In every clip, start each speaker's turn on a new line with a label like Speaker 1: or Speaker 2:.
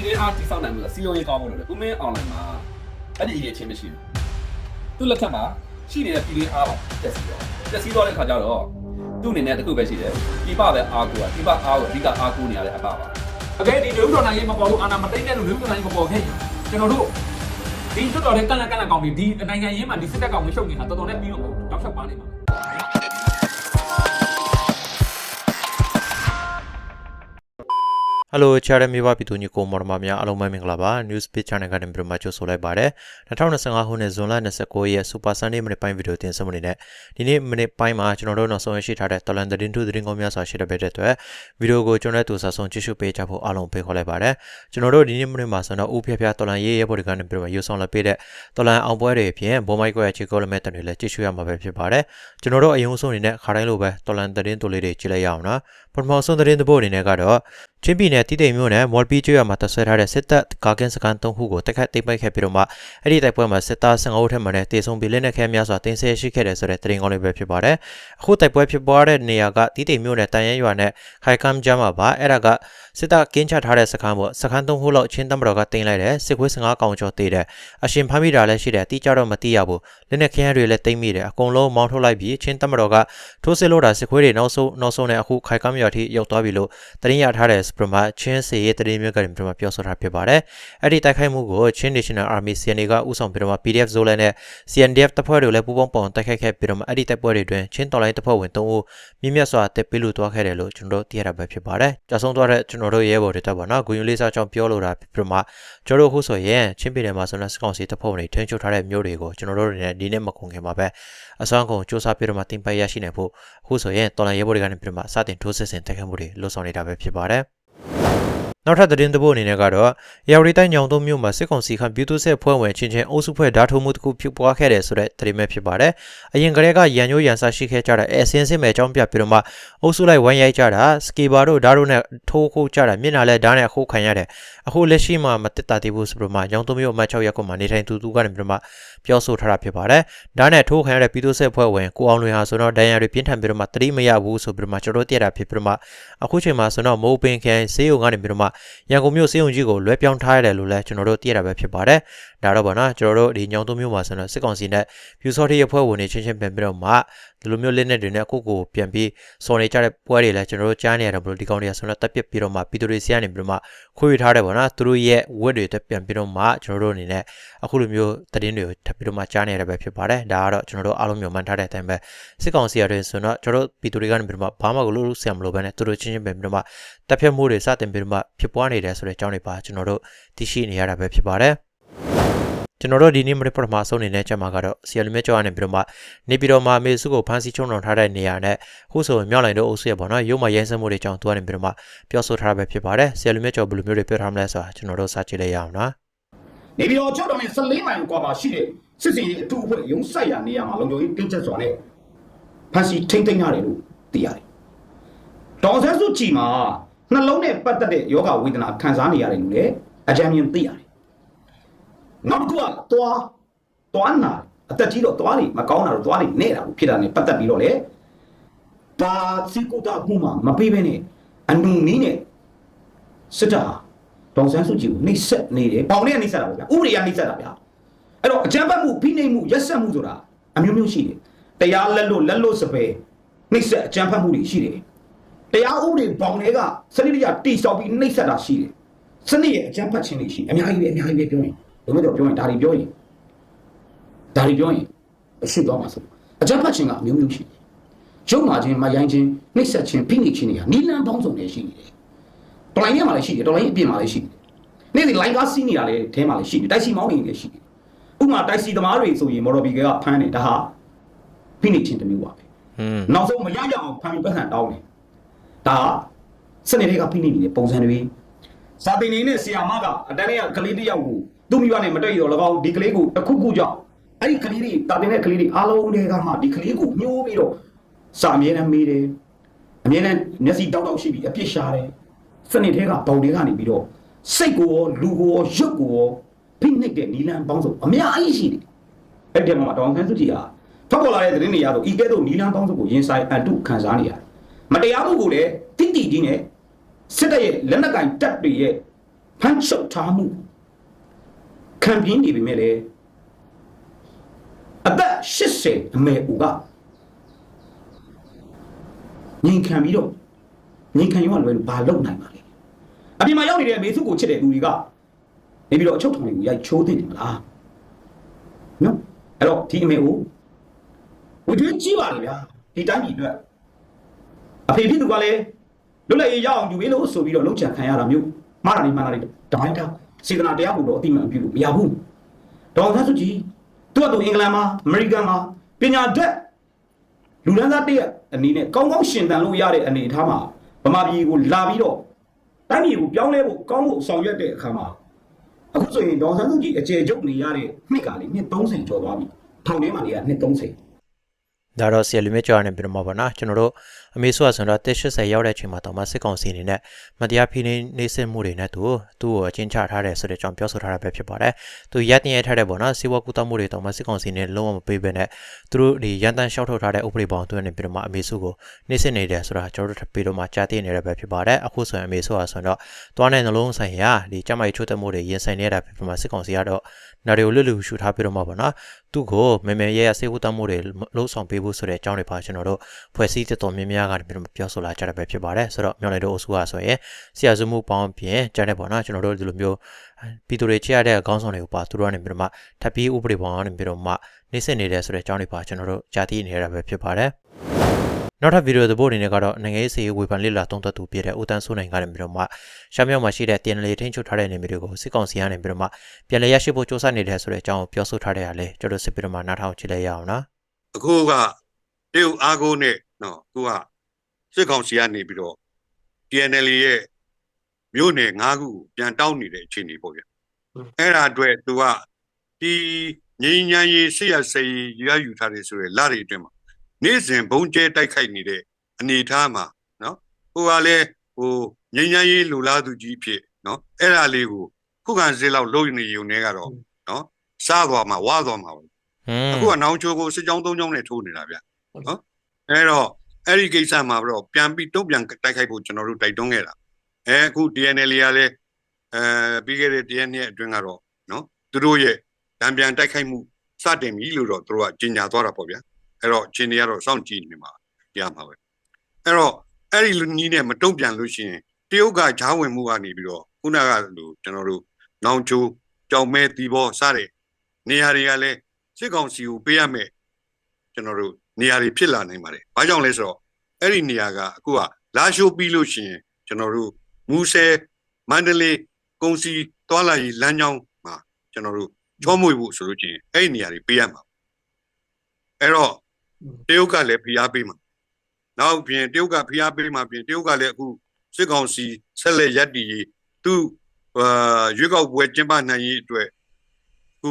Speaker 1: ပြည်လေးအားတိစောက်နိုင်မှုစီယုံရေးကောင်းဖို့လို့ဦးမင်းအောင်လိုင်းမှာအဲ့ဒီအရေးချင်းမရှိဘူးသူ့လက်ထက်မှာရှိနေတဲ့ပြည်လေးအားပါတက်စီတော့တက်စီတော့တဲ့ခါကျတော့သူ့အနေနဲ့တခုပဲရှိတယ်ပြပပဲအားကိုကပြပအားကိုအဓိကအားကိုနေရတဲ့အပပါ
Speaker 2: အကဲဒီလူတော်နိုင်ရေးမပေါ်လို့အာနာမသိမ့်တဲ့လူလူတော်နိုင်မပေါ်ခဲ့ကျွန်တော်တို့ဒီကျွတ်တော်တဲ့ကန့်လန့်ကန့်လန့်ကောင်ပြီးဒီနိုင်ငံရေးမှာဒီစစ်တပ်ကောင်မရှုပ်နေတာတော်တော်နဲ့ပြီးတော့တောက်ချက်ပါနေမှာ
Speaker 3: ဟယ်လိုချာရမြေပါပြည်သူညီကိုမော်ဒမာများအားလုံးပဲမင်္ဂလာပါ News Page Channel ကနေပြန်မှကြိုဆိုလိုက်ပါတယ်2025ခုနှစ်ဇွန်လ29ရက် Super Sunday မိနစ်ပိုင်းဗီဒီယိုတင်ဆက်မှုနေနဲ့ဒီနေ့မိနစ်ပိုင်းမှာကျွန်တော်တို့နောက်ဆုံးရရှိထားတဲ့တော်လန်သတင်းထုသတင်းကောင်းများစွာရှိတဲ့ဘက်တဲ့အတွက်ဗီဒီယိုကိုကျွန်တော်တို့စာဆုံးကြည့်ရှုပေးကြဖို့အားလုံးဖိတ်ခေါ်လိုက်ပါတယ်ကျွန်တော်တို့ဒီနေ့မိနစ်မှာဆိုတော့ဦးဖျက်ဖျက်တော်လန်ရေးရဲဘော်တွေကနေပြန်မှယူဆောင်လာပေးတဲ့တော်လန်အောင်ပွဲတွေအပြင်ဘိုးမိုက်ကွဲချီကိုလမဲတန်တွေလည်းကြည့်ရှုရမှာပဲဖြစ်ပါတယ်ကျွန်တော်တို့အယုံဆုံးအနေနဲ့ခါတိုင်းလိုပဲတော်လန်သတင်းတိုလေးတွေကြည့်လိုက်ရအောင်နော်ပထမဆုံးသတင်းသဘောအနေနဲ့ကတော့ ချင်းပြည်နယ်တည်တိမ်မြို့နယ်မော်လ်ပီကျွော်မှာတဆွဲထားတဲ့စစ်တပ်ကာကင်းစကန်၃ခုကိုတိုက်ခတ်သိမ်းပိုက်ခဲ့ပြီးတော့မှအဲ့ဒီတိုက်ပွဲမှာစစ်သား15ဦးထက်မှလည်းတေဆုံးပြီးလက်နက်ခဲများစွာတင်ဆက်ရှိခဲ့တယ်ဆိုတဲ့သတင်းကောင်းလေးပဲဖြစ်ပါတယ်။အခုတိုက်ပွဲဖြစ်ပွားတဲ့နေရာကတည်တိမ်မြို့နယ်တန်ရရွာနဲ့ခိုင်ကမ်ဂျာမှာပါအဲ့ဒါကစစ်တပ်ကင်းချထားတဲ့စခန်းပေါ့စခန်း၃ခုလောက်ချင်းတမတော်ကတင်လိုက်တယ်စစ်ခွေး15ကောင်ကျော်တေးတယ်အရှင်ဖမ်းမိတာလည်းရှိတယ်တိကျတော့မသိရဘူးလက်နက်ခဲတွေလည်းတိမ့်မိတယ်အကုန်လုံးမောင်းထုတ်လိုက်ပြီးချင်းတမတော်ကထိုးစစ်လို့တာစစ်ခွေးတွေနောက်ဆုံးနောက်ဆုံးနဲ့အခုခိုင်ကမ်ရွာထိရောက်သွားပြီလို့သတင်းရထားတဲ့စပရမချင်းစီရဲ့သတင်းမျိုးကနေပြမပြောဆိုထားဖြစ်ပါတယ်။အဲ့ဒီတိုက်ခိုက်မှုကိုချင်း National Army CNA ကဥဆောင်ပြီးတော့ PDF Zolan နဲ့ CNDF တပ်ဖွဲ့တွေလည်းပူးပေါင်းပေါင်းတိုက်ခိုက်ခဲ့ပြီးတော့အဲ့ဒီတိုက်ပွဲတွေတွင်ချင်းတော်လိုင်းတပ်ဖွဲ့ဝင်3ဦးမြင့်မြတ်စွာတက်ပေးလို့သွားခဲ့တယ်လို့ကျွန်တော်တို့သိရတာပဲဖြစ်ပါတယ်။ကြာဆုံးသွားတဲ့ကျွန်တော်တို့ရဲဘော်တွေတက်ပါနော်။ဂွင်ယူလေးစားကြောင့်ပြောလိုတာဖြစ်ပြီးတော့မှကျွန်တော်တို့အခုဆိုရင်ချင်းပြည်နယ်မှာဆိုတော့စကောင်စီတပ်ဖွဲ့ဝင်တွေထိန်းချုပ်ထားတဲ့မြို့တွေကိုကျွန်တော်တို့တွေနဲ့ဒီနေ့မကုန်ခင်မှာပဲအစွမ်းကုန်စူးစမ်းပြီးတော့မှတင်ပိုက်ရရှိနိုင်ဖို့အခုဆိုရင်တော်လိုင်းရဲဘော်တွေကနေပြီးတော့မှစတင်ထိုးစစ်ဆင်တိုက်ခိုက်မှုတွေလှုပ်ဆောင်နေတာပဲဖြစ်ပါတယ်။ နောက်ထပ်သတင်းသဘောအနေနဲ့ကတော့ရာဝတီတိုင်းညောင်တုံးမြို့မှာစစ်ကောင်စီခန့်ပြည်သူ့ဆက်ဖွဲ့ဝင်ချင်းချင်းအုပ်စုဖွဲ့ဓာတ်ထိုးမှုတစ်ခုဖြစ်ပွားခဲ့တယ်ဆိုတဲ့သတင်းပဲဖြစ်ပါတယ်။အရင်ကတည်းကရန်ညိုးရန်ဆရှိခဲ့ကြတဲ့အစင်းစစ်မဲ့အကြောင်းပြပြီးတော့မှအုပ်စုလိုက်ဝမ်းရိုက်ကြတာစကီဘာတို့ဓာတ်တို့နဲ့ထိုးခိုးကြတာမျက်နှာလဲဓာတ်နဲ့အခုခံရတယ်။အခုလက်ရှိမှာမတက်တာသေးဘူးဆိုပြီးတော့မှညောင်တုံးမြို့အမှတ်6ရပ်ကွက်မှာနေထိုင်သူသူကနေပြီးတော့မှပြောဆိုထားတာဖြစ်ပါတယ်။ဓာတ်နဲ့ထိုးခံရတဲ့ပြည်သူ့ဆက်ဖွဲ့ဝင်ကိုအောင်လွင်ဟာဆိုတော့ဒဏ်ရာတွေပြင်းထန်ပြီးတော့မှတတိမရဘူးဆိုပြီးတော့မှကျွန်တော်တို့သိရတာဖြစ်ပြီးတော့မှအခုချိန်မှာဆိုတော့မိုးပင်ခိုင်ဆေးရုံကနေပြီးတော့မှရန်ကုန်မြို့စေယုံကြီးကိုလွှဲပြောင်းထားရတယ်လို့လည်းကျွန်တော်တို့သိရတာပဲဖြစ်ပါတယ်။ဒါတော့ဗောနော်ကျွန်တော်တို့ဒီညောင်သုံးမျိုးမှာဆိုတော့စစ်ကောင်စီနဲ့ဖြူစောတိရဖွဲ့ဝင်နေချင်းချင်းပြန်ပြီးတော့မှ ဒီလိုမျိုးလက်နက်တွေနဲ့အခုကိုပြန်ပြီးစော်နေကြတဲ့ပွဲတွေလည်းကျွန်တော်တို့ကြားနေရတယ်ဘလို့ဒီကောင်တွေကဆိုတော့တက်ပစ်ပြီးတော့မှပြည်သူတွေစီကနေပြီးတော့မှခွေးထားတယ်ဗောနော်သူတို့ရဲ့ဝက်တွေတက်ပြန်ပြီးတော့မှကျွန်တော်တို့အနေနဲ့အခုလိုမျိုးသတင်းတွေကိုထပ်ပြီးတော့မှကြားနေရတယ်ပဲဖြစ်ပါတယ်။ဒါကတော့ကျွန်တော်တို့အားလုံးမျိုးမှန်ထားတဲ့အတိုင်းပဲစစ်ကောင်စီရတဲ့ဆိုတော့ကျွန်တော်တို့ပြည်သူတွေကနေပြီးတော့မှဘာမှကိုလို့ဆရာမလို့ပဲနဲ့သူတို့ချင်းချင်းပြန်ပြီးတော့မှတက်ဖြတ်မှုတွေစတင်ပြီးတော့မှဖြစ်ပွားနေတယ်ဆိုတဲ့အကြောင်းတွေပါကျွန်တော်တို့သိရှိနေရတာပဲဖြစ်ပါတယ် ကျွန်တော်တို့ဒီနေ့မနေ့ပထမဆုံးအနေနဲ့ချက်မှာကတော့ဆီယလူမြကျော်ကနေပြီးတော့မှနေပြည်တော်မှာအမေစုကိုဖမ်းဆီးချုံတော်ထားတဲ့နေရာနဲ့ခုဆိုမြောက်လိုင်တို့အုပ်စုရပေါ့နော်ရုံးမရိုင်းစမှုတွေကြောင့်သူကနေပြီးတော့မှပြောဆိုထားတာပဲဖြစ်ပါတယ်ဆီယလူမြကျော်ဘယ်လိုမျိုးတွေပြောထားမလဲဆိုတာကျွန်တော်တို့စကြည့်လိုက်ရအောင်နော်
Speaker 4: နေပြည်တော်6တောင်နဲ့14မိုင်ကွာမှာရှိတဲ့စစ်စင်ရေးအထူးအဖွဲ့ရုံးဆိုင်ရာနေရာမှာလုံခြုံရေးတင်းကျပ်စွာနဲ့ဖမ်းဆီးထိမ့်သိမ်းရတယ်လို့သိရတယ်။ဒေါ်ဆန်းစုကြည်မှာနှလုံးနဲ့ပတ်သက်တဲ့ယောဂဝေဒနာခံစားနေရတယ်လို့လည်းအကြံဉာဏ်သိရတယ်။ နောက်တစ်ခုကသွားသွားနာအသက်ကြီးတော့သွားနေမကောင်းတာတော့သွားနေနေတာလို့ဖြစ်တာ ਨੇ ပတ်သက်ပြီးတော့လေဒါစီကူတာခုမှမပေးဘဲနဲ့အနုနည်းနဲ့စစ်တပ်ဟာဒေါ်ဆန်းစုကြည်ကိုနှိပ်စက်နေတယ်ပေါင်နဲ့နှိပ်စက်တာပေါ့ဗျာဥပဒေကနှိပ်စက်တာဗျာအဲ့တော့အကြမ်းဖက်မှုဖိနှိပ်မှုရက်စက်မှုဆိုတာအမျိုးမျိုးရှိတယ်တရားလက်လို့လက်လို့စပယ်နှိပ်စက်အကြမ်းဖက်မှုတွေရှိတယ်တရားဥပဒေပေါင်တွေကစနစ်တကျတိစောက်ပြီးနှိပ်စက်တာရှိတယ်စနစ်ရဲ့အကြမ်းဖက်ခြင်းတွေရှိအများကြီးပဲအများကြီးပဲပြောရင် ဘယ်လိုတော့ပြောရင်ဒါတွေပြောရင်ဒါတွေပြောရင်အရှိသွားမှာဆိုအကြမ်းဖက်ခြင်းကအမျိုးမျိုးရှိတယ်ရုပ်မာခြင်းမရိုင်းခြင်းနှိပ်စက်ခြင်းဖိနှိပ်ခြင်းတွေကနီလန်းပေါင်းစုံတွေရှိနေတယ်တော်လိုင်းထဲမှာလည်းရှိတယ်တော်လိုင်းအပြင်မှာလည်းရှိတယ်နေ့စဉ်လိုင်းကားစီးနေတာလည်းထဲမှာလည်းရှိတယ်တိုက်စီမောင်းနေလည်းရှိတယ်ဥပမာတိုက်စီသမားတွေဆိုရင်မော်တော်ဘီကဖမ်းတယ်ဒါဟာဖိနိချင်းတစ်မျိုးပါပဲ
Speaker 3: อืม
Speaker 4: နောက်ဆုံးမရရအောင်ဖမ်းပြီးပတ်စံတောင်းတယ်ဒါဟာစနေတွေကဖိနိနေတဲ့ပုံစံတွေစာပင်နေနဲ့ဆီယာမကအတန်းလေးကကလေးတစ်ယောက်ကို သူ့မိဘနဲ့မတွေ့ရတော့၎င်းဒီကလေးကိုတစ်ခုခုကြောင့်အဲ့ဒီကလေးတွေတာတင်တဲ့ကလေးတွေအားလုံးတွေကမှဒီကလေးကိုညှိုးပြီးတော့စာအမြဲတမ်းမေးတယ်အမြဲတမ်းမျက်စိတောက်တောက်ရှိပြီးအပြစ်ရှာတယ်စနစ်ထဲကဘောင်တွေကနေပြီးတော့စိတ်ကိုရောလူကိုရောရုပ်ကိုရောဖိနှိပ်တဲ့နီလန်ပေါင်းစုံအများကြီးရှိတယ်။အဲ့ဒီမှာတောင်ခန်းစုကြည်ဟာထွက်ပေါ်လာတဲ့သတင်းတွေရတော့ဤကဲ့သို့နီလန်ပေါင်းစုံကိုရင်ဆိုင်အတုခံစားနေရတယ်။မတရားမှုကိုလည်းတိတိကြီးနဲ့စစ်တပ်ရဲ့လက်နက်ကင်တပ်တွေရဲ့ဖမ်းချုပ်ထားမှု ခံပြင်းနေပြီမဲ့လေအသက်80အမေဦးကငြိမ်ခံပြီးတော့ငြိမ်ခံရောလွယ်လို့ဘာလုပ်နိုင်ပါလဲအပြင်မှာရောက်နေတဲ့အမေစုကိုချစ်တဲ့လူတွေကနေပြီးတော့အချုပ်ထောင်တွေကိုရိုက်ချိုးသိနေမလားနော်အဲ့တော့ဒီအမေဦးဝတွင်းကြီးပါလေဗျာဒီတိုင်းပြည်အတွက်အဖေဖြစ်သူကလည်းလွတ်လပ်ရေးရအောင်ယူပေးလို့ဆိုပြီးတော့လုံချခံရတာမျိုးမှားတာနေမှန်တာတွေဒိုင်းတာ စေတနာတရားကိုတော့အတိမန်ပြုလို့မရဘူးဒေါအောင်ဆန်းစုကြည်သူကသူအင်္ဂလန်မှာအမေရိကန်မှာပညာအတွက်လူဒန်းသားတရက်အနေနဲ့ကောင်းကောင်းရှင်သန်လို့ရတဲ့အနေအထားမှာဗမာပြည်ကိုလာပြီးတော့တိုင်းပြည်ကိုပြောင်းလဲဖို့ကောင်းဖို့ဆောင်ရွက်တဲ့အခါမှာအခုဆိုရင်ဒေါအောင်ဆန်းစုကြည်အခြေချုပ်နေရတဲ့နှစ်ကလေးနှစ်30ကျော်သွားပြီထောင်ထဲမှာနေရနှစ်30
Speaker 3: ဒါတော့ဆီယလူမြကျော်နေပြီးတော့မှာပါနော်ကျွန်တော်တို့ အမေဆိုဆိုတော့တက်80ရောက်တဲ့အချိန်မှာတော့မစစ်ကောင်စီအနေနဲ့မတရားဖိနှိပ်နေစစ်မှုတွေနဲ့သူသူ့ကိုအချင်းချထားတယ်ဆိုတဲ့အကြောင်းပြောဆိုထားတာပဲဖြစ်ပါတယ်သူရက်တင်ရထားတဲ့ပေါ့နော်စီဝါကူတမှုတွေတော့မစစ်ကောင်စီနဲ့လုံးဝမပေးဘဲနဲ့သူတို့ဒီရန်တန်လျှောက်ထုတ်ထားတဲ့ဥပဒေပေါင်းသူနဲ့ပြီးတော့မှအမေစုကိုနေစစ်နေတယ်ဆိုတာကျွန်တော်တို့ပြီးတော့မှကြားသိနေရပဲဖြစ်ပါတယ်အခုဆိုရင်အမေဆိုဆိုတော့သွားတဲ့နှလုံးဆိုင်ရာဒီကျမကြီးချိုးတက်မှုတွေရင်ဆိုင်နေတာဖြစ်ပြီးမှစစ်ကောင်စီကတော့ နာရီကိုလွတ်လူရှူထားပြီးတော့မှပေါ့နော်သူ့ကိုမေမေရဲရစေကူတမှုတွေလှုပ်ဆောင်ပေးဖို့ဆိုတဲ့အကြောင်းတွေပါကျွန်တော်တို့ဖွဲ့စည်းတတော်များများကနေပြီးတော့ပြောဆိုလာကြတာပဲဖြစ်ပါတယ်ဆိုတော့မြောင်လိုက်တို့အစိုးရဆိုရင်ဆရာစုမှုပေါင်းပြင်ကြားတဲ့ပေါ့နော်ကျွန်တော်တို့ဒီလိုမျိုးပြည်သူတွေချရတဲ့အကောင်းဆောင်တွေကိုပါသူတို့ကနေပြီးတော့မှထပ်ပြီးဥပဒေပေါင်းကနေပြီးတော့မှနှိမ့်ဆက်နေတယ်ဆိုတဲ့အကြောင်းတွေပါကျွန်တော်တို့ကြားသိနေရတာပဲဖြစ်ပါတယ် နောက်ထပ်ဗီဒီယိုသဘောအနေနဲ့ကတော့နိုင်ငံရေးစီဝေဖန်လေ့လာသုံးသပ်သူဖြစ်တဲ့ဦးတန်းစိုးနိုင်ကနေပြီးတော့မှရှမ်းမြောက်မှာရှိတဲ့တင်လေထင်းချုပ်ထားတဲ့နေမျိုးတွေကိုစစ်ကောင်စီကနေပြီးတော့မှပြန်လည်ရရှိဖို့စ조사နေတယ်ဆိုတဲ့အကြောင်းကိုပြောဆိုထားတဲ့အားလေကျွန်တော်စစ်ပြီးတော့မှနားထောင်ကြည့်လိုက်ရအောင်နော်
Speaker 5: အခုကတရုတ်အားကိုးနဲ့နော်သူကစစ်ကောင်စီကနေပြီးတော့ TNL ရဲ့မြို့နယ်၅ခုကိုပြန်တောင်းနေတဲ့အခြေအနေပေါ့ဗျအဲ့ဒါအတွက်သူကဒီငင်းညမ်းရေးဆရာစေးရယူထားတယ်ဆိုရယ်လတွေအတွင်းမှာ နေ့စဉ်ဘုံကျဲတိုက်ခိုက်နေတဲ့အနေအထားမှာနော်ဟိုကလည်းဟိုငင်းညမ်းရေးလူလားသူကြီးဖြစ်နော်အဲ့ဒါလေးကိုခုခံစစ်လောက်လုပ်နေုံနဲ့ကတော့နော်စားသွားမှာဝါသွားမှာပဲ
Speaker 3: ဟွန်း
Speaker 5: အခုကနောင်ချိုကိုစစ်ကြောင်းသုံးကြောင်းနဲ့ထိုးနေတာဗျနော်အဲ့တော့အဲ့ဒီကိစ္စမှာတော့ပြန်ပြီးတုံ့ပြန်တိုက်ခိုက်ဖို့ကျွန်တော်တို့တိုက်တွန်းခဲ့တာအဲအခု DNL ကလည်းအဲပြီးခဲ့တဲ့ DN ရဲ့အတွင်းကတော့နော်သူတို့ရဲ့တံပြန်တိုက်ခိုက်မှုစတင်ပြီလို့တော့သူတို့ကကြေညာသွားတာပေါ့ဗျာ အဲ့တော့ချင်းတွေကတော့စောင့်ကြည့်နေမှာတရားမှာပဲအဲ့တော့အဲ့ဒီလူနီးနဲ့မတုံ့ပြန်လို့ရှိရင်တရုတ်ကဂျားဝင်မှုကနေပြီးတော့ခုနကလိုကျွန်တော်တို့နောင်ချိုကြောင်မဲတီဘောစတဲ့နေရာတွေကလည်းစစ်ကောင်စီကိုပေးရမယ်ကျွန်တော်တို့နေရာတွေဖြစ်လာနိုင်ပါတယ်။ဘာကြောင့်လဲဆိုတော့အဲ့ဒီနေရာကအခုကလာရှိုးပြီးလို့ရှိရင်ကျွန်တော်တို့မူဆယ်မန္တလေးကုံစီတွာလာရီလမ်းကြောင်းမှာကျွန်တော်တို့ချောမွေဖို့ဆိုလို့ချင်းအဲ့ဒီနေရာတွေပေးရမှာ။အဲ့တော့ တရုတ်ကလည်းဖိအားပေးမှာ။နောက်ပြင်တရုတ်ကဖိအားပေးမှာပြင်တရုတ်ကလည်းအခုစစ်ကောင်စီဆက်လက်ရပ်တည်ရေးသူအာရွေးကောက်ပွဲကျင်းပနိုင်ရေးအတွက်အခု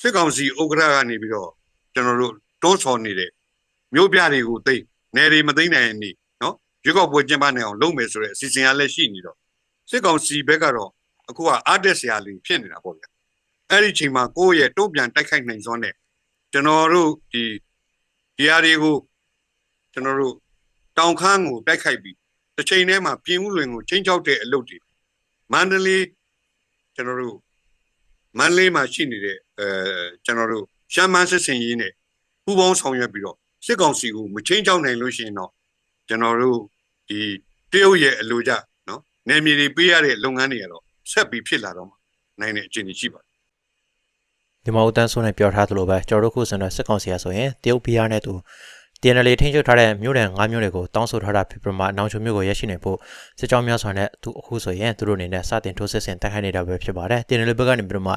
Speaker 5: စစ်ကောင်စီဥက္ကဋ္ဌကနေပြီးတော့ကျွန်တော်တို့တွန်းဆော်နေတဲ့မျိုးပြတွေကိုသိနယ်တွေမသိနိုင်နေနော်ရွေးကောက်ပွဲကျင်းပနိုင်အောင်လုပ်မယ်ဆိုတဲ့အစီအစဉ်အရလည်းရှိနေတော့စစ်ကောင်စီဘက်ကတော့အခုကအားတက်စရာလေးဖြစ်နေတာပေါ့ဗျာအဲ့ဒီချိန်မှာကိုယ့်ရဲ့တုံ့ပြန်တိုက်ခိုက်နိုင်စွမ်းနဲ့ကျွန်တော်တို့ဒီ ဒီဟာတွေကိုကျွန်တော်တို့တောင်ခမ်းကိုတိုက်ခိုက်ပြီးတစ်ချိန်တည်းမှာပြင်ဦးလွင်ကိုချင်းချောက်တဲ့အလုပ်တွေမန္တလေးကျွန်တော်တို့မန္တလေးမှာရှိနေတဲ့အဲကျွန်တော်တို့ရှမ်းမန်းစစ်စင်ရေးနဲ့ပူးပေါင်းဆောင်ရွက်ပြီးတော့စစ်ကောင်စီကိုမချင်းချောင်းနိုင်လို့ရှိရင်တော့ကျွန်တော်တို့ဒီတရုတ်ရဲ့အလိုကြနော်နယ်မြေတွေပေးရတဲ့လုပ်ငန်းတွေကတော့ဆက်ပြီးဖြစ်လာတော့မှနိုင်တဲ့အခြေအနေရှိပါတယ်
Speaker 3: ဒီမှာဦးတန်းစိုးနဲ့ပြောထားသလိုပဲကျွန်တော်တို့ခုစံတော့စစ်ကောင်စီရဆိုရင်တရုတ်ပြည်ရနဲ့သူ TNL ထင်းချုပ်ထားတဲ့မြို့နယ်၅မြို့တွေကိုတောင်းဆိုထားတာဖြစ်ပြီးမှနောင်ချုံမြို့ကိုရရှိနေဖို့စစ်ကြောင်းများစွာနဲ့သူအခုဆိုရင်သူတို့အနေနဲ့စတင်ထိုးစစ်ဆင်တိုက်ခိုက်နေတာပဲဖြစ်ပါတယ် TNL ဘက်ကနေပြီးတော့မှ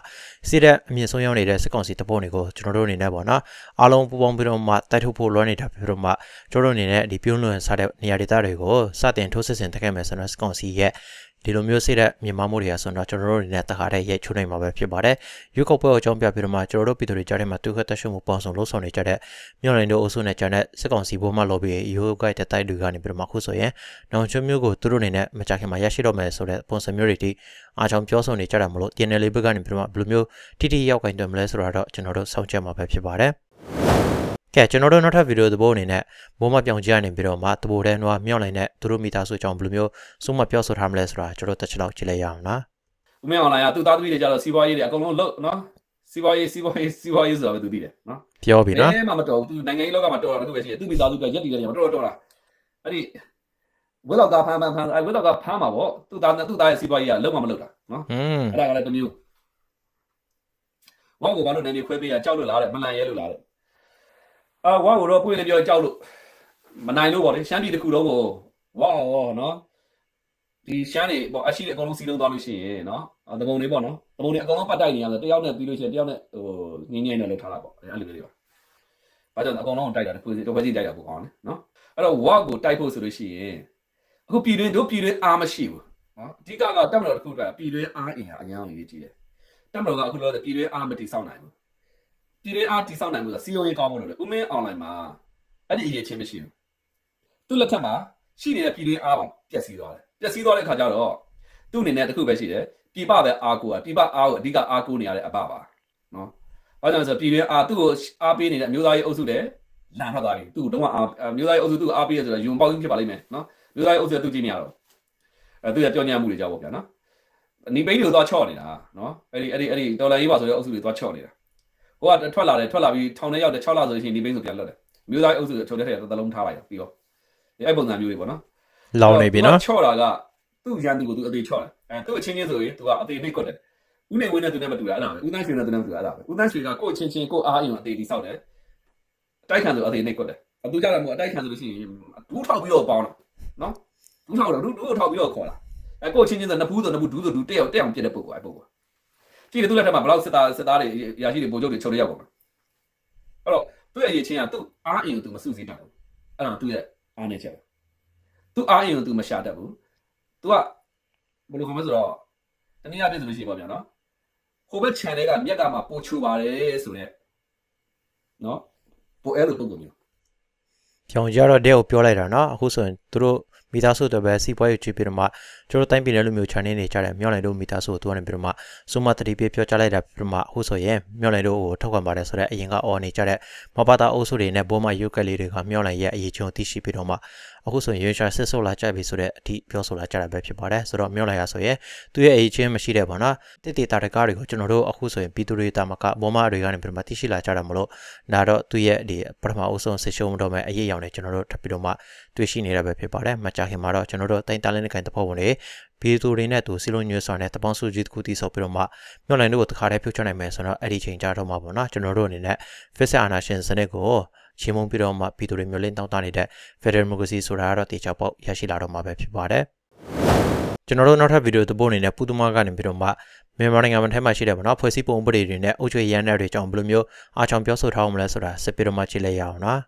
Speaker 3: စစ်တဲ့အမြင့်ဆုံးရောက်နေတဲ့စစ်ကောင်စီတပ်ဖွဲ့တွေကိုကျွန်တော်တို့အနေနဲ့ပေါ့နော်အားလုံးပူးပေါင်းပြီးတော့မှတိုက်ထုတ်ဖို့လွှမ်းနေတာဖြစ်ပြီးတော့မှကျွန်တော်တို့အနေနဲ့ဒီပြုံးလွန်စားတဲ့နေရာဒေသတွေကိုစတင်ထိုးစစ်ဆင်တိုက်ခိုက်မယ်ဆိုတော့စစ်ကောင်စီရဲ့ ဒီလိုမျိုးစိတဲ့မြန်မာမှုတွေကဆိုတော့ကျွန်တော်တို့အနေနဲ့တခါတည်းရိုက်ချိုးနိုင်မှာပဲဖြစ်ပါတယ်ရွေးကောက်ပွဲအကြောင်းပြပြီးတော့မှကျွန်တော်တို့ပြည်သူတွေကြားထဲမှာသူခတ်တက်ရှုံမှုပေါင်းစုံလုံးဆောင်နေကြတဲ့မြို့နယ်တို့အုပ်စုနဲ့ကျန်တဲ့စစ်ကောင်စီဘုံမှလော်ဘီရိုးကိုက်တဲ့တိုက်တွေကနေပြီးတော့မှခုဆိုရင်နောင်ကျွမျိုးကိုသူတို့အနေနဲ့မကြခင်မှာရရှိတော့မယ်ဆိုတဲ့ပုံစံမျိုးတွေတိအားကြောင့်ပြောဆိုနေကြတာမလို့ TNL ဘက်ကနေပြီးတော့မှဘယ်လိုမျိုးတိတိယောက်ကင်တယ်မလဲဆိုတာတော့ကျွန်တော်တို့စောင့်ကြည့်မှာပဲဖြစ်ပါတယ် ကဲကျွန်တော်တို့နောက်ထပ်ဗီဒီယိုသဘောအနေနဲ့ဘုံမပြောင်ကြရနေပြီးတော့မှတဘိုတဲနွားမြောက်လိုက်တဲ့သူတို့မိသားစုအကြောင်းဘယ်လိုမျိုးစုံမပြောဆိုထားမလဲဆိုတာကျွန်တော်တို့တစ်ချက်လောက်ကြည့်လိုက်ရအောင်နော်
Speaker 1: ဦးမင်းအွန်လိုင်းကသူ့သားသမီးတွေကြတော့စီးပွားရေးတွေအကုန်လုံးလုတ်နော်စီးပွားရေးစီးပွားရေးစီးပွားရေးဆိုတာပဲသူသိတယ်နော်
Speaker 3: ပြောပြီနော်
Speaker 1: အဲမှမတော်ဘူးသူနိုင်ငံရေးလောကမှာတော်တာတခုပဲရှိတယ်သူမိသားစုကရက်တည်တယ်ညမတော်တော့တော်တာအဲ့ဒီဝက်လောက်ကဖမ်းဖမ်းဖမ်းအဲဝက်လောက်ကဖမ်းမှာပေါ့သူ့သားသူ့သားရဲ့စီးပွားရေးကလုံးဝမလုပ်တာနော်
Speaker 3: อืม
Speaker 1: အဲ့ဒါကလည်းတစ်မျိုးဝါကိုဘာလို့နေနေခွဲပေးရကြောက်လို့လားတဲ့မလန်ရဲလို့လားတဲ့ အာဝါကိုတော့ပွင့်နေပြောကြောက်လို့မနိုင်လို့ပေါ့လေရှမ်းပြည်တစ်ခုလုံးကိုဝါရောနော်ဒီရှမ်းတွေပေါ့အရှိတွေအကုန်လုံးစီးလုံးသွားလို့ရှိရင်နော်တပုံတွေပေါ့နော်တပုံတွေအကုန်လုံးပတ်တိုက်နေရတယ်တယောက်နဲ့ပြီးလို့ရှိရင်တယောက်နဲ့ဟိုငင်းငင်းနဲ့လောက်ထားတာပေါ့အဲ့လိုမျိုးတွေပါဘာကြောင့်အကုန်လုံးတိုက်တာတစ်ခုစီတစ်ခွက်စီတိုက်တာပေါ့ကောင်းတယ်နော်အဲ့တော့ဝါကိုတိုက်ဖို့ဆိုလို့ရှိရင်အခုပြည်တွင်းတို့ပြည်တွင်းအားမရှိဘူးနော်အဓိကကတက်မတော်တစ်ခုကပြည်တွင်းအားအင်အားအများကြီးကြီးတယ်တက်မတော်ကအခုလောပြည်တွင်းအားမတည်ဆောက်နိုင်ဘူး ပြည်တွင်းအားတည်ဆောက်နိုင်မှုဆိုစီယုံရေးကောင်းဖို့လို့လေဥမင်းအွန်လိုင်းမှာအဲ့ဒီအရေးချင်းမရှိဘူးသူ့လက်ထက်မှာရှိနေတဲ့ပြည်တွင်းအားပေါင်းပျက်စီးသွားတယ်ပျက်စီးသွားတဲ့ခါကျတော့သူ့အနေနဲ့တစ်ခုပဲရှိတယ်ပြည်ပပဲအားကိုอ่ะပြည်ပအားကိုအဓိကအားကိုနေရတဲ့အပပါနော်ဘာကြောင့်လဲဆိုတော့ပြည်တွင်းအားသူ့ကိုအားပေးနေတဲ့အမျိုးသားရေးအုပ်စုတဲ့လန်ထွက်သွားပြီသူ့ကိုတော့အားအမျိုးသားရေးအုပ်စုသူ့ကိုအားပေးရဆိုတော့ယုံပေါက်ကြီးဖြစ်ပါလိမ့်မယ်နော်မျိုးသားရေးအုပ်စုကသူ့ကြည့်နေရတော့အဲသူရပြောညံ့မှုတွေကြောက်ပေါ့ဗျာနော်နီပိန်းတွေသွားချော့နေတာနော်အဲ့ဒီအဲ့ဒီအဲ့ဒီဒေါ်လာရေးပါဆိုတဲ့အုပ်စုတွေသွားချော့နေတာ ဟိုကထွက်လာတယ်ထွက်လာပြီးထောင်ထဲရောက်တယ်6လဆိုရင်နီပိန်းဆိုပြန်လွတ်တယ်မျိုးသားအုပ်စုချုပ်တဲ့ထက်သလုံးထားလိုက်ပြီးတော့အဲ့ပုံစံမျိုးတွေပေါ့နော်
Speaker 3: လောင်နေပြီနော်
Speaker 1: ချော့တာကသူ့ရန်သူကိုသူအသေးချော့တယ်အဲသူ့အချင်းချင်းဆိုရင်သူကအသေးနှိပ်ကွက်တယ်ဦးနေဝင်းနဲ့သူနဲ့မတူတာအဲ့ဒါပဲဦးတန်းရွှေနဲ့သူနဲ့မတူတာအဲ့ဒါပဲဦးတန်းရွှေကကိုယ့်ချင်းချင်းကိုယ့်အားအင်အသေးတိဆောက်တယ်အတိုက်ခံဆိုအသေးနှိပ်ကွက်တယ်အတူကြတယ်မို့အတိုက်ခံဆိုလို့ရှိရင်ဒူးထောက်ပြီးတော့ပေါင်းတာနော်ဒူးထောက်တော့ဒူးဒူးထောက်ပြီးတော့ခေါ်လာအဲကိုချင်းချင်းဆိုနှစ်ဖူးဆိုနှစ်ဖူးဒူးဆိုဒူးတက်အောင်တက်အောင်ပြစ်တဲ့ပုံကွာအဲပုံကွာ ကြည့်တယ်သူ့လက်ထက်မှာဘလောက်စစ်သားစစ်သားတွေရာရှိတွေပုံချုပ်တွေချုပ်ရရောက်ပါမှာအဲ့တော့သူ့ရဲ့အရေးချင်းကသူ့အားအင်ကိုသူမစုစည်းတတ်ဘူးအဲ့ဒါသူ့ရဲ့အားနေချက်ပဲသူ့အားအင်ကိုသူမရှာတတ်ဘူးသူကဘယ်လိုခေါ်မလဲဆိုတော့တနည်းအားဖြင့်ဆိုလို့ရှိရင်ပေါ့ဗျာနော်ဟိုဘက် channel ကမြက်ကမှာပို့ချိုပါတယ်ဆိုတော့နော်ပို့အဲ့လိုပုံစံမျိုး
Speaker 3: ပြောင်ကြတော့တဲ့ကိုပြောလိုက်တာနော်အခုဆိုရင်သူတို့ မိသားစုတွေပဲစီးပွားရေးကြည့်ပြီးတော့မှကျွန်တော်တိုင်းပြည်နယ်လိုမျိုး channel နေကြတယ်မြောက်လိုက်တို့မိသားစုကိုသူကနေပြီးတော့မှစုမတတိပြပြောကြလိုက်တာပြီးတော့မှအခုဆိုရင်မြောက်လိုက်တို့ကိုထောက်ခံပါတယ်ဆိုတော့အရင်ကအော်နေကြတဲ့မဘာသာအုပ်စုတွေနဲ့ဘောမရုပ်ကလေးတွေကမြောက်လိုက်ရဲ့အရေးချင်းကိုသိရှိပြီးတော့မှ အခုဆိုရင်ရွှေရှာစစ်ဆုပ်လာကြပြီဆိုတဲ့အထိပြောဆိုလာကြတာပဲဖြစ်ပါတယ်ဆိုတော့မြောက်လိုက်ရဆိုရင်သူရဲ့အရေးချင်းမရှိတဲ့ပေါ့နော်တိတိတာတကားတွေကိုကျွန်တော်တို့အခုဆိုရင်ပြည်သူတွေတာမကဘောမတွေကနေပြီးတော့မှသိရှိလာကြတာမလို့ဒါတော့သူရဲ့ဒီပထမအုပ်ဆုံးစစ်ရှုံးတော့မဲ့အရေးအယောင်တွေကျွန်တော်တို့ထပ်ပြီးတော့မှတွေ့ရှိနေတာပဲဖြစ်ပါတယ်မကြခင်မှာတော့ကျွန်တော်တို့တိုင်းတလင်းခိုင်တဖို့ဝင်နေဗီဒီယိုတွေနဲ့သူစီလိုညွှန်ဆောင်တဲ့တပေါင်းစုကြီးတစ်ခုတည်ဆောက်ပြီးတော့မှမြောက်လိုင်းတို့ကိုတခါတည်းဖြုတ်ချနိုင်မယ်ဆိုတော့အဲ့ဒီချိန်ကြတော့မှာပေါ့နော်ကျွန်တော်တို့အနေနဲ့ Fix အာနာရှင်စနစ်ကို ချင်းမုံပြီးတော့မှဗီဒီယိုတွေမျိုးလင်းတောင်းတနေတဲ့ Federal Democracy ဆိုတာကတော့တေချာပေါက်ရရှိလာတော့မှာပဲဖြစ်ပါတယ်ကျွန်တော်တို့နောက်ထပ်ဗီဒီယိုသဘောအနေနဲ့ပူတမကနေပြီးတော့မှမြန်မာနိုင်ငံမှာထဲမှာရှိတဲ့ဗောနော်ဖွဲ့စည်းပုံဥပဒေတွေနဲ့အုပ်ချုပ်ရေးရန်တဲ့တွေကြောင့်ဘယ်လိုမျိုးအားချောင်ပြောဆိုထားအောင်မလဲဆိုတာစစ်ပြီးတော့မှကြည့်လိုက်ရအောင်နော်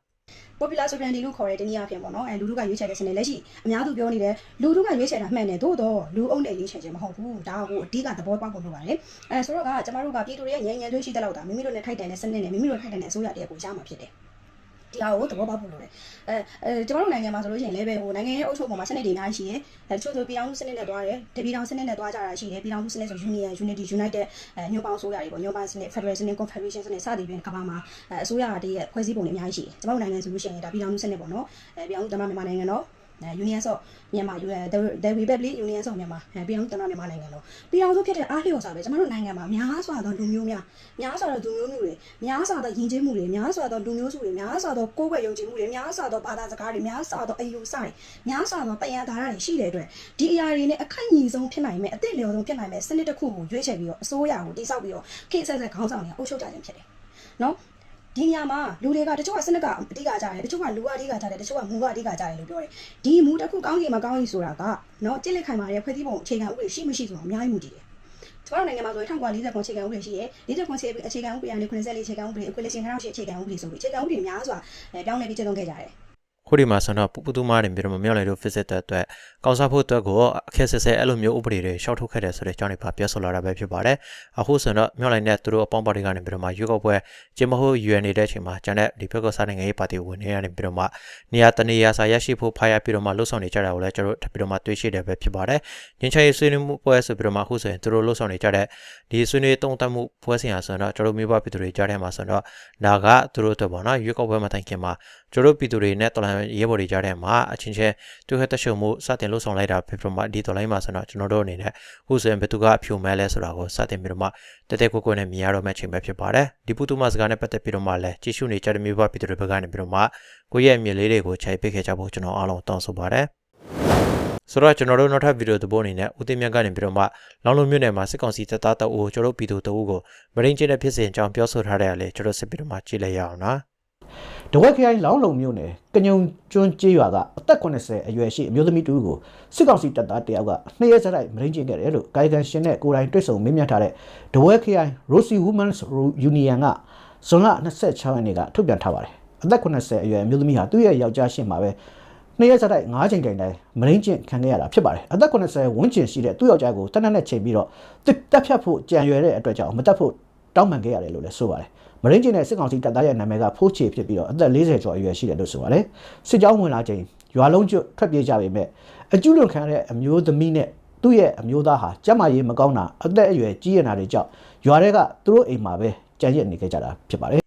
Speaker 6: popular sovereignty လို့ခေါ်တဲ့တနည်းအားဖြင့်ပေါ့နော်အဲလူထုကရွေးချယ်တဲ့စနစ်လက်ရှိအများစုပြောနေတယ်လူထုကရွေးချယ်တာမှန်တယ်သို့တော့လူအုပ်တဲ့ရွေးချယ်ခြင်းမဟုတ်ဘူးဒါကိုအဓိကသဘောပေါက်ဖို့လိုပါတယ်အဲဆိုတော့ကကျမတို့ကပြည်သူတွေရဲ့ဉာဏ်ဉာဏ်တွေးရှိတဲ့လောက်တာမိမိတို့နဲ့ထိုက်တန်တဲ့စနစ်နဲ့မိမိတို့ထိုက်တန်တဲ့အစိုးရတည်းကိုရမှာဖြစ်တယ် ဒီဟာကိုသဘောပေါက်ဖို့လိုတယ်အဲအဲကျမတို့နိုင်ငံမှာဆိုလို့ရှိရင်လည်းပဲဟိုနိုင်ငံရဲ့အုပ်ချုပ်ပုံမှာစနစ်တွေအများကြီးရှိတယ်အဲတချို့ဆိုပြည်ထောင်စုစနစ်နဲ့တွားတယ်တပြည်ထောင်စနစ်နဲ့တွားကြတာရှိတယ်ပြည်ထောင်စုစနစ်ဆို union unity united အဲညွန့်ပေါင်းအစိုးရတွေပေါ့ညွန့်ပေါင်းစနစ် federal စနစ် confederation စနစ်စသည်ဖြင့်ကမ္ဘာမှာအဲအစိုးရတွေရဲ့ဖွဲ့စည်းပုံတွေအများကြီးရှိတယ်ကျမတို့နိုင်ငံဆိုလို့ရှိရင်ဒါပြည်ထောင်စုစနစ်ပေါ့နော်အဲပြည်ထောင်စုသမ္မတမြန်မာနိုင်ငံတော့အဲ union ဆော့မြန်မာ the republic union ဆော့မြန်မာအဲပြည်ထောင်စုသမ္မတမြန်မာနိုင်ငံတော့ပြည်ထောင်စုဖြစ်တဲ့အားလျော်စွာပဲကျမတို့နိုင်ငံမှာများစွာသောလူမျိုးများများစွာသောလူမျိုးမျိုးတွေများစွာသောယဉ်ကျေးမှုတွေများစွာသောလူမျိုးစုတွေများစွာသောကိုယ်ွယ်ယုံကြည်မှုတွေများစွာသောဘာသာစကားတွေများစွာသောအယူဆတွေများစွာသောတရားဓာတ်တွေရှိတဲ့အတွက်ဒီအရာတွေနဲ့အခိုက်အညီဆုံးဖြစ်နိုင်မဲ့အသင့်လျော်ဆုံးဖြစ်နိုင်မဲ့စနစ်တစ်ခုကိုရွေးချယ်ပြီးတော့အစိုးရကိုတိစောက်ပြီးတော့ခေတ်ဆက်ဆက်ခေါင်းဆောင်တွေအုပ်ချုပ်ကြခြင်းဖြစ်တယ်နော် ဒီနေရာမှာလူတွေကတချို့ကစနစ်ကအဓိကကြတယ်တချို့ကလူကအဓိကကြတယ်တချို့ကမူကအဓိကကြတယ်လို့ပြောတယ်ဒီမူတစ်ခုကောင်းကြီးမကောင်းကြီးဆိုတာကနော်ကြစ်လက်ခိုင်မာတဲ့ဖွဲ့စည်းပုံအခြေခံဥပဒေရှိမရှိဆိုတာအများကြီးမူတည်တယ်ကျမတို့နိုင်ငံမှာဆိုရင်1940ခုအခြေခံဥပဒေရှိတယ်40ခုအခြေခံဥပဒေအနေနဲ့94အခြေခံဥပဒေ equalization 2008အခြေခံဥပဒေဆိုပြီးအခြေခံဥပဒေများစွာအဲပြောင်းလဲပြီးကျင့်သုံးခဲ့ကြတယ်
Speaker 3: ခုဒီမှာဆိုတော့ပူပူတူမားတွေပြီးတော့မြောက်လိုက်တို့ visit တဲ့အတွက်ကောက်စားဖို့အတွက်ကိုအခက်ဆက်ဆက်အဲ့လိုမျိုးဥပဒေတွေရှောက်ထုတ်ခဲ့တယ်ဆိုတဲ့အကြောင်းတွေပါပြောဆိုလာတာပဲဖြစ်ပါတယ်အခုဆိုတော့မြောက်လိုက်တဲ့သူတို့အပေါင်းပါတွေကနေပြီးတော့မှရွေးကောက်ပွဲကျင်းမဟုတ် UN နေတဲ့အချိန်မှာကျန်တဲ့ဒီဘက်ကစားနိုင်ငံရေးပါတီဝင်တွေကနေပြီးတော့မှနေရာတနေရာစာရရှိဖို့ဖားရပြီးတော့မှလှုပ်ဆောင်နေကြတာကိုလည်းကျွန်တော်တို့ထပ်ပြီးတော့မှတွေးရှိတယ်ပဲဖြစ်ပါတယ်ငင်းချရေးဆွေးနွေးမှုပွဲဆိုပြီးတော့မှအခုဆိုရင်သူတို့လှုပ်ဆောင်နေကြတဲ့ဒီဆွေးနွေးတုံ့တက်မှုပွဲစဉ်ဟာဆိုတော့ကျွန်တော်တို့မျိုးပါပြည်သူတွေကြားထဲမှာဆိုတော့ဒါကသူတို့အတွက်ပေါ့နော်ရွေးကောက်ပွဲမတိုင်ခင်မှာကျွန်တော်တို့ပြည်သူတွေနဲ့တော်လိုင်းရဲဘော်တွေကြားထဲမှာအချင်းချင်းတွေ့ခက်တရှုံမှုစတင်လှုပ်ဆောင်လိုက်တာဖြစ်ပြီးတော့မှဒီတော်လိုင်းမှာဆိုတော့ကျွန်တော်တို့အနေနဲ့ခုဆိုရင်ဘယ်သူကအဖြူမဲလဲဆိုတာကိုစတင်ပြီးတော့မှတတဲကိုကိုနဲ့မြင်ရတော့မယ့်အချိန်ပဲဖြစ်ပါတယ်ဒီပူတူမစကားနဲ့ပတ်သက်ပြီးတော့မှလည်းကြည့်ရှုနေကြတဲ့မျိုးပါပြည်သူတွေဘက်ကနေပြီးတော့မှကိုယ့်ရဲ့အမြင်လေးတွေကိုခြိုက်ပိတ်ခဲ့ကြဖို့ကျွန်တော်အားလုံးတောင်းဆိုပါတယ်ဆိုတော့ကျွန်တော်တို့နောက်ထပ်ဗီဒီယိုတစ်ပုဒ်အနေနဲ့ဦးသိမ်းမြတ်ကနေပြီးတော့မှလောင်လုံးမြို့နယ်မှာစစ်ကောင်စီတပ်သားတအူကျွန်တော်တို့ပြည်သူတအူကိုမရင်းချင်းတဲ့ဖြစ်စဉ်အကြောင်းပြောဆိုထားတဲ့အလေကျွန်တော်စစ်ပြီးတော့မှကြည့်လိုက်ရအောင်နော်
Speaker 7: တဝက်ခရိုင်လောင်းလုံမြို့နယ်ကညုံကျွန်းကျေးရွာကအသက်80အရွယ်ရှိအမျိုးသမီးတူကိုစစ်ကောင်စီတပ်သားတယောက်ကနှစ်ရက်စတိုက်မရင်းကျင်ခဲ့တယ်လို့ကာယကံရှင်နဲ့ကိုယ်တိုင်တွေ့ဆုံမေးမြန်းထားတဲ့တဝက်ခရိုင် Rosie Women's Union ကဇွန်လ26ရက်နေ့ကထုတ်ပြန်ထားပါတယ်အသက်80အရွယ်အမျိုးသမီးဟာသူ့ရဲ့ယောက်ျားရှင်မှာပဲနှစ်ရက်စတိုက်၅ချိန်တိုင်တိုင်မရင်းကျင်ခံခဲ့ရတာဖြစ်ပါတယ်အသက်80ဝန်းကျင်ရှိတဲ့သူ့ယောက်ျားကိုတနက်နဲ့ချိန်ပြီးတော့တက်ဖြတ်ဖို့ကြံရွယ်တဲ့အတွက်ကြောင့်မတက်ဖို့ တောင်းပန်ခဲ့ရတယ်လို့လည်းဆိုပါတယ်မရင်းကျင်တဲ့စစ်ကောင်စီတပ်သားရဲ့နာမည်ကဖိုးချေဖြစ်ပြီးတော့အသက်40ကျော်အရွယ်ရှိတယ်လို့ဆိုပါတယ်စစ်ကြောင်းဝင်လာချိန်ရွာလုံးကျွတ်ထွက်ပြေးကြပေမဲ့အကျူးလွန်ခံရတဲ့အမျိုးသမီးနဲ့သူ့ရဲ့အမျိုးသားဟာကျန်းမာရေးမကောင်းတာအသက်အရွယ်ကြီးရနာတွေကြောင့်ရွာတွေကသူတို့အိမ်မှာပဲကြံရက်နေခဲ့ကြတာဖြစ်ပါတယ်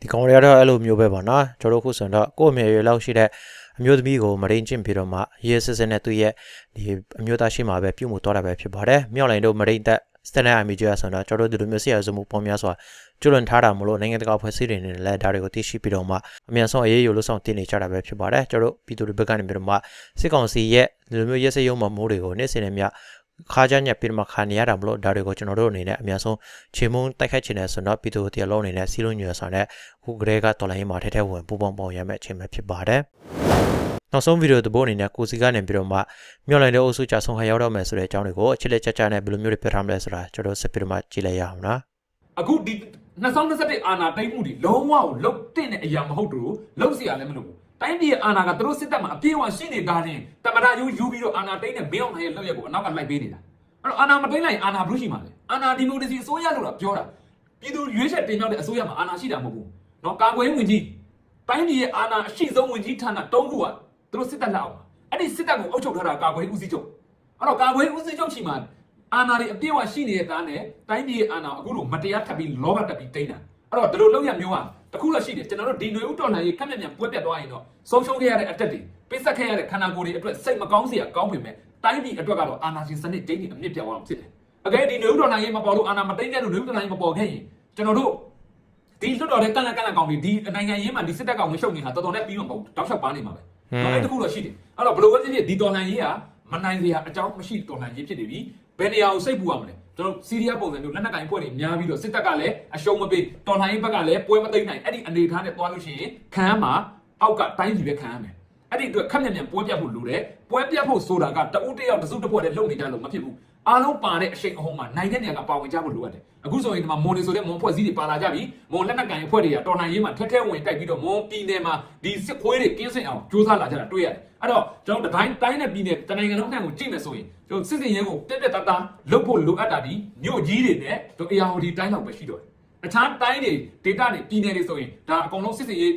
Speaker 3: ဒီကောင်တွေကတော့အဲ့လိုမျိုးပဲပေါ့နော်ကျွန်တော်တို့ခုဆိုတော့ကိုယ့်အမေရွယ်လောက်ရှိတဲ့အမျိုးသမီးကိုမရင်းကျင့်ပြီးတော့မှရေးစစ်စစ်နဲ့သူ့ရဲ့ဒီအမျိုးသားရှိမှပဲပြုတ်မှုတော့တာပဲဖြစ်ပါတယ်မြောက်လိုင်းတို့မရင်းသက် စတန်အမီဂျာဆိုတော့ကျွန်တော်တို့ဒီလိုမျိုးဆရာစမှုပေါ်များစွာကျွလွန်ထားတာမလို့နိုင်ငံတကာဖွဲ့စည်းတွေနဲ့လည်းဒါတွေကိုသိရှိပြီးတော့မှအမြန်ဆုံးအရေးယူလို့ဆောင်တင်နေကြတာပဲဖြစ်ပါတယ်ကျွန်တော်တို့ပြည်သူတွေဘက်ကနေပြီးတော့မှစစ်ကောင်စီရဲ့ဒီလိုမျိုးရက်စက်ရုံမှမိုးတွေကိုနေ့စဉ်နဲ့မြခါကြညက်ပြီးတော့မှခါနေရတာမလို့ဒါတွေကိုကျွန်တော်တို့အနေနဲ့အများဆုံးခြေမုံတိုက်ခိုက်ချင်တယ်ဆိုတော့ပြည်သူတရားလုံးအနေနဲ့စီလုံးညွှန်ဆောင်တဲ့ခုကလေးကတော်လိုင်းမှာထဲထဲဝင်ပူပေါင်းပေါင်းရမယ့်အချိန်ပဲဖြစ်ပါတယ် နောက်ဆုံးဗီဒီယိုတစ်ပုဒ်အနေနဲ့ကိုစီကနေပြီးတော့မှမျော်လင့်တဲ့အုပ်စုကြဆုံးခါရောက်တော့မယ်ဆိုတဲ့အကြောင်းတွေကိုအချစ်လက်ချက်ချနဲ့ဘယ်လိုမျိုးတွေပြထားမလဲဆိုတာကျွန်တော်ဆက်ပြီးတော့မှကြည့်လိုက်ရအောင်နော်
Speaker 2: အခုဒီ2021အာဏာသိမ်းမှုဒီလုံးဝကိုလုတ်တင်တဲ့အရာမဟုတ်တူလုတ်เสียရလည်းမလုပ်ဘူးတိုင်းပြည်ရဲ့အာဏာကသူတို့စစ်တပ်မှာအပြည့်အဝရှိနေတာနဲ့တမရယူယူပြီးတော့အာဏာသိမ်းတဲ့မင်းအောင်လှိုင်ရဲ့လောက်ရက်ကိုအနောက်ကလိုက်ပေးနေတာအဲ့တော့အာဏာမသိမ်းလိုက်အာဏာဘူးရှိမှာလေအာဏာဒီမိုကရေစီအစိုးရလို့တော့ပြောတာပြည်သူရွေးချယ်တင်မြှောက်တဲ့အစိုးရမှာအာဏာရှိတာမဟုတ်ဘူးเนาะကာကွယ်ရေးဝန်ကြီးတိုင်းပြည်ရဲ့အာဏာအရှိဆုံးဝန်ကြီးဌာနတုံးခုက သူတို့စစ်တပ်လက်အောက်မှာအဲ့ဒီစစ်တပ်ကိုအုပ်ချုပ်ထားတာကာကွယ်ရေးဦးစီးချုပ်အဲ့တော့ကာကွယ်ရေးဦးစီးချုပ်ချီမှာ အာဏာတွေအပြည့်အဝရှိနေတဲ့သားနဲ့တိုင်းပြည်အာဏာအခုလိုမတရားထပ်ပြီးလောဘတက်ပြီးတိမ့်တာအဲ့တော့ဒီလိုလောက်ရမျိုးဟာတခုလောက်ရှိတယ်ကျွန်တော်တို့ဒီຫນွေဥတော်လှန်ရေးခက်မြက်မြက်ပွဲပြတ်သွားရင်တော့ဆုံးရှုံးခဲ့ရတဲ့အတက်တွေပိတ်ဆက်ခဲ့ရတဲ့ခန္ဓာကိုယ်တွေအတွက်စိတ်မကောင်းစရာကောင်းပေမဲ့တိုင်းပြည်အတွက်ကတော့အာဏာရှင်စနစ်တိမ့်နေအမြင့်ပြောင်းအောင်ဖြစ်တယ်အကဲဒီຫນွေဥတော်လှန်ရေးမပေါ်လို့အာဏာမတိမ့်တဲ့လူຫນွေဥတော်လှန်ရေးမပေါ်ခဲ့ရင်ကျွန်တော်တို့ဒီလွတ်တော်တဲ့ကန့်လန့်ကန့်လန့်ကောင်းပြီးဒီနိုင်ငံရေးမှာဒီစစ်တပ်ကောင်မရှုပ်နေတာတော်တော်နဲ့ပြီးမှာမဟုတ်တောက်လျှောက်ပါနေမှာပဲ တော့အဲ့တခုတော့ရှိတယ်အဲ့တော့ဘယ်လိုပဲဖြစ်ဖြစ်ဒီတော်လှန်ရေးကမနိုင်စရာအကြောင်းမရှိတော်လှန်ရေးဖြစ်နေပြီဘယ်နေရာကိုစိတ်ပူရမလဲကျွန်တော်စီးရီးယားပုံစံမျိုးလက်နက်ကင်ဖွဲ့တွေများပြီးတော့စစ်တပ်ကလည်းအရှုံးမပေးတော်လှန်ရေးဘက်ကလည်းပွဲမသိမ်းနိုင်အဲ့ဒီအနေအထားနဲ့သွားလို့ရှိရင်ခံရမှာအောက်ကတိုင်းပြည်ပဲခံရမယ်အဲ့ဒီအတွက်ခက်မြန်မြန်ပွဲပြတ်ဖို့လိုတယ်ပွဲပြတ်ဖို့ဆိုတာကတဦးတယောက်တစုတစ်ဖွဲ့တည်းလုံနေကြလို့မဖြစ်ဘူး အားလုံးပါတဲ့အရှိန်အဟုန်မှာနိုင်တဲ့နေရာကပါဝင်ကြဖို့လိုအပ်တယ်အခုဆိုရင်ဒီမှာမွန်နေဆိုတဲ့မွန်ဖွဲ့စည်းတွေပါလာကြပြီမွန်လက်နက်ကင်ဖွဲ့တွေကတော်လှန်ရေးမှာထက်ထဲဝင်တိုက်ပြီးတော့မွန်ပြည်နယ်မှာဒီစစ်ခွေးတွေကင်းစင်အောင်စူးစမ်းလာကြတာတွေ့ရတယ်အဲ့တော့ကျွန်တော်တိုင်းတိုင်းနဲ့ပြည်နယ်တနိုင်ငံလုံးနိုင်ငံကိုကြည့်မယ်ဆိုရင်ကျွန်တော်စစ်စင်ရဲကိုတက်တက်တသားလုပ်ဖို့လိုအပ်တာဒီမြို့ကြီးတွေနဲ့တို့အရာဟိုဒီတိုင်းလောက်ပဲရှိတော့တယ်အခြားတိုင်းတွေဒေတာတွေပြည်နယ်တွေဆိုရင်ဒါအကုန်လုံးစစ်စင်ရဲ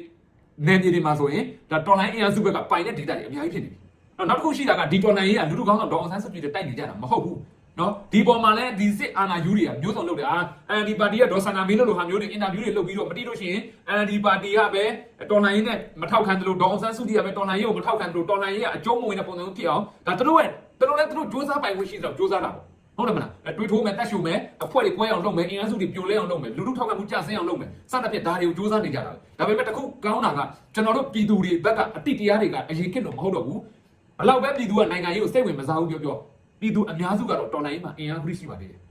Speaker 2: နယ်မြေတွေမှာဆိုရင်ဒါတော်လိုင်းအင်အားစုဘက်ကပိုင်တဲ့ဒေတာတွေအများကြီးဖြစ်နေပြီအဲ့နောက်တစ်ခုရှိတာကဒီတော်လိုင်းရေးကလူလူကောင်းဆောင်ဒေါအောင်ဆန်းစုကြည်တွေတိုက်နေကြတာမဟုတ်ဘူး နော်ဒီပေါ်မှာလည်းဒီစစ်အာဏာယူတွေကမျိုးစုံလုပ်တယ်အာအန်ဒီပါတီကဒေါ်ဆန္ဒမင်းလို့လိုဟာမျိုးတွေအင်တာဗျူးတွေလုပ်ပြီးတော့မတိလို့ရှိရင်အန်ဒီပါတီကပဲတော်လိုင်းရေးနဲ့မထောက်ခံတယ်လို့ဒေါ်အောင်ဆန်းစုကြည်ကပဲတော်လိုင်းရေးကိုမထောက်ခံတယ်လို့တော်လိုင်းရေးကအကျုံးမဝင်တဲ့ပုံစံမျိုးဖြစ်အောင်ဒါသူတို့ရဲ့သူတို့လည်းသူတို့စူးစမ်းပိုင်ခွင့်ရှိတော့စူးစမ်းတာပေါ့ဟုတ်တယ်မလားတွေးထိုးမယ်တက်ရှူမယ်အဖွဲ့တွေကွဲအောင်လုပ်မယ်အင်အားစုတွေပြိုလဲအောင်လုပ်မယ်လူလူထောက်ခံမှုကြဆင်းအောင်လုပ်မယ်စသဖြင့်ဒါတွေကိုစူးစမ်းနေကြတာဒါပေမဲ့တခုကောင်းတာကကျွန်တော်တို့ပြည်သူတွေဘက်ကအတိတရားတွေကအရင်ကတော့မဟုတ်တော့ဘူးဘလောက်ပဲပြည်သူကနိုင်ငံရေးကိုစိတ်ဝင်မစားဘူးပြောပြော ပြည်သူအများစုကတော့တော်လိုင်းမှာအင်အားကြီးရှိပါသေးတယ်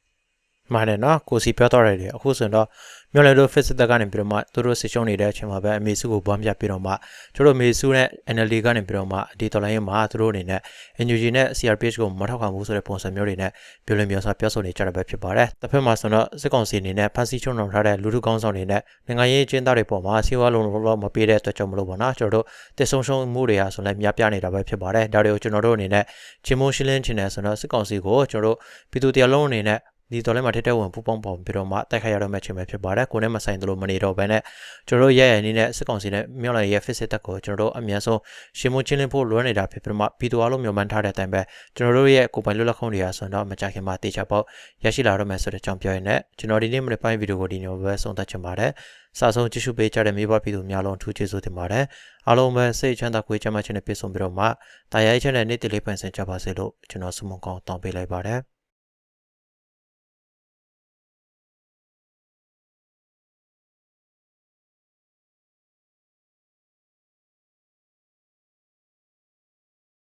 Speaker 3: မှန်တယ်နော်ကိုစီပြောတော့တယ်အခုဆိုရင်တော့မြို့လေတို့ Facebook ကနေပြီးတော့မှသူတို့စစ်ရှုံးနေတဲ့အချိန်မှာပဲအမေစုကိုဘွားမြပြီးတော့မှတို့တို့မေစုနဲ့ NLD ကနေပြီးတော့မှဒီတော်လိုင်းရေးမှာသူတို့အနေနဲ့ NUG နဲ့ CRPH ကိုမထောက်ခံဘူးဆိုတဲ့ပုံစံမျိုးတွေနဲ့ပြောလင်းပြောစားပြောဆိုနေကြတာပဲဖြစ်ပါတယ်။တစ်ဖက်မှာဆိုတော့စစ်ကောင်စီအနေနဲ့ဖန်စီချုံတော်ထားတဲ့လူထုကောင်းဆောင်တွေနဲ့နိုင်ငံရေးအကျဉ်းသားတွေပေါ်မှာစီဝါလုံးလုံးမပေးတဲ့အတွက်ကြောင့်မလို့ပါနော်ကျွန်တော်တို့တစ်ဆုံရှုံမှုတွေဟာဆိုလည်းများပြနေတာပဲဖြစ်ပါတယ်။ဒါတွေကိုကျွန်တော်တို့အနေနဲ့ချင်းမုံရှင်းလင်းချင်တယ်ဆိုတော့စစ်ကောင်စီကိုကျွန်တော်တို့ပြည်သူတရားလုံးအနေနဲ့ ဒီတော်လည်းမှာထက်တဲ့ဝင်ပူပေါင်းပေါင်းပြီးတော့မှတိုက်ခိုက်ရတော့မယ့်အချိန်ပဲဖြစ်ပါတယ်ကိုနဲ့မဆိုင်သလိုမနေတော့ဘဲနဲ့ကျွန်တော်တို့ရရနေနဲ့စစ်ကောင်စီနဲ့မြောက်လိုက်ရဲ့ face တက်ကိုကျွန်တော်တို့အများဆုံးရှင်းမချင်းလင်းဖို့လွှမ်းနေတာဖြစ်ပြီးတော့မှပြည်သူအလုံးမျှော်မှန်းထားတဲ့အတိုင်းပဲကျွန်တော်တို့ရဲ့ကိုယ်ပိုင်လွတ်လပ်ခွင့်တွေအားဆိုတော့မကြခင်မှာတေချာပေါက်ရရှိလာတော့မယ်ဆိုတဲ့အကြောင်းပြောရင်းနဲ့ကျွန်တော်ဒီနေ့မနေ့ပိုင်းဗီဒီယိုကိုဒီညပဲဆုံးသက်ချင်ပါတယ်စာဆုံးကြည့်ရှုပေးကြတဲ့မိဘပြည်သူများလုံးထူးကျေးဇူးတင်ပါတယ်အားလုံးပဲစိတ်ချမ်းသာကိုယ်ချမ်းသာခြင်းနဲ့ပြည့်စုံပြီးတော့မှတာယာရေးခြင်းနဲ့နေ့တည်လေးပိုင်ဆိုင်ကြပါစေလို့ကျွန်တော်ဆုမွန်ကောင်းတောင်းပေးလိုက်ပါတယ်